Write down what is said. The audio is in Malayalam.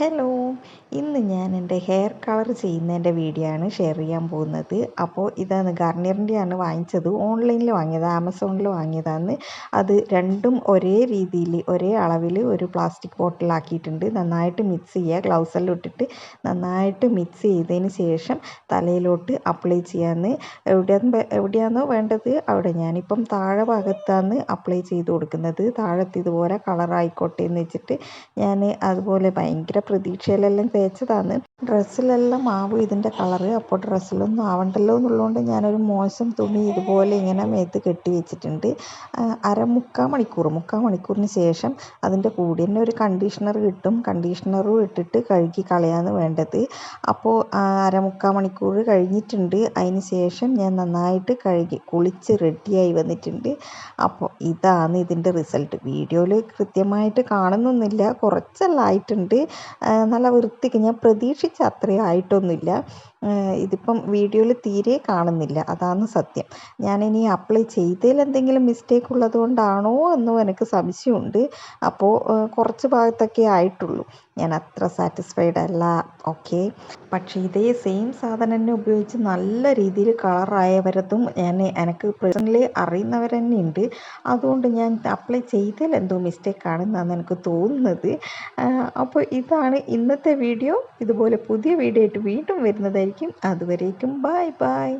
ഹലോ ഇന്ന് ഞാൻ എന്റെ ഹെയർ കളർ ചെയ്യുന്നതിന്റെ വീഡിയോ ആണ് ഷെയർ ചെയ്യാൻ പോകുന്നത്. അപ്പോൾ ഇതാണ് ഗാർണിയറിന്റെയാണ് വാങ്ങിച്ചത്. ഓൺലൈനിൽ വാങ്ങിയത് ആമസോണിൽ വാങ്ങിയതാണ് അത് രണ്ടും ഒരേ രീതിയിൽ ഒരേ അളവിൽ ഒരു പ്ലാസ്റ്റിക് ബോട്ടിലാക്കിയിട്ടുണ്ട് നന്നായിട്ട് മിക്സ് ചെയ്യുക ഗ്ലൗസ് എല്ലാം ഇട്ടിട്ട് നന്നായിട്ട് മിക്സ് ചെയ്തതിന് ശേഷം തലയിലോട്ട് അപ്ലൈ ചെയ്യാമെന്ന് എവിടെയാണെന്ന് എവിടെയാണോ വേണ്ടത് അവിടെ ഞാനിപ്പം താഴെ ഭാഗത്താണ് അപ്ലൈ ചെയ്ത് കൊടുക്കുന്നത്. താഴത്ത് ഇതുപോലെ കളറായിക്കോട്ടെ എന്ന് വെച്ചിട്ട് ഞാൻ അതുപോലെ ഭയങ്കര പ്രതീക്ഷയിലെല്ലാം തേച്ചതാണ്. ഡ്രസ്സിലെല്ലാം ആവും ഇതിന്റെ കളറ്. അപ്പോൾ ഡ്രസ്സിലൊന്നും ആവണ്ടല്ലോ എന്നുള്ളതുകൊണ്ട് ഞാനൊരു മോശം തുണി ഇതുപോലെ ഇങ്ങനെ മേത്ത് കെട്ടി വെച്ചിട്ടുണ്ട്. അര മുക്കാൽ മണിക്കൂർ. മുക്കാൽ മണിക്കൂറിന് ശേഷം അതിന്റെ കൂടെ തന്നെ ഒരു കണ്ടീഷണർ കിട്ടും. കണ്ടീഷണറും ഇട്ടിട്ട് കഴുകി കളയാണ് വേണ്ടത്. അപ്പോൾ അര മുക്കാൽ മണിക്കൂർ കഴിഞ്ഞിട്ടുണ്ട്. അതിന് ശേഷം ഞാൻ നന്നായിട്ട് കഴുകി കുളിച്ച് റെഡിയായി വന്നിട്ടുണ്ട്. അപ്പോൾ ഇതാണ് ഇതിന്റെ റിസൾട്ട്. വീഡിയോയിൽ കൃത്യമായിട്ട് കാണുന്നൊന്നുമില്ല. കുറച്ചെല്ലാം ആയിട്ടുണ്ട്. നല്ല വൃത്തിക്ക് ഞാൻ പ്രതീക്ഷിച്ച അത്രയും ആയിട്ടൊന്നുമില്ല. ഇതിപ്പം വീഡിയോയിൽ തീരെ കാണുന്നില്ല. അതാണ് സത്യം. ഞാനിനി അപ്ലൈ ചെയ്തതിൽ എന്തെങ്കിലും മിസ്റ്റേക്ക് ഉള്ളത് കൊണ്ടാണോ എന്നും എനിക്ക് സംശയമുണ്ട്. അപ്പോൾ കുറച്ച് ഭാഗത്തൊക്കെ ആയിട്ടുള്ളൂ. ഞാൻ അത്ര സാറ്റിസ്ഫൈഡ് അല്ല. ഓക്കെ പക്ഷേ ഇതേ സെയിം സാധനം തന്നെ ഉപയോഗിച്ച് നല്ല രീതിയിൽ കളറായവരതും ഞാൻ എനിക്ക് പേഴ്സണലി അറിയുന്നവർ തന്നെ ഉണ്ട്. അതുകൊണ്ട് ഞാൻ അപ്ലൈ ചെയ്തതിൽ എന്തോ മിസ്റ്റേക്ക് ആണെന്നാണ് എനിക്ക് തോന്നുന്നത്. അപ്പോൾ ഇതാണ് ഇന്നത്തെ വീഡിയോ. ഇതുപോലെ പുതിയ വീഡിയോ ആയിട്ട് വീണ്ടും വരുന്നതായിരിക്കും. അതുവരേക്കും. Bye bye.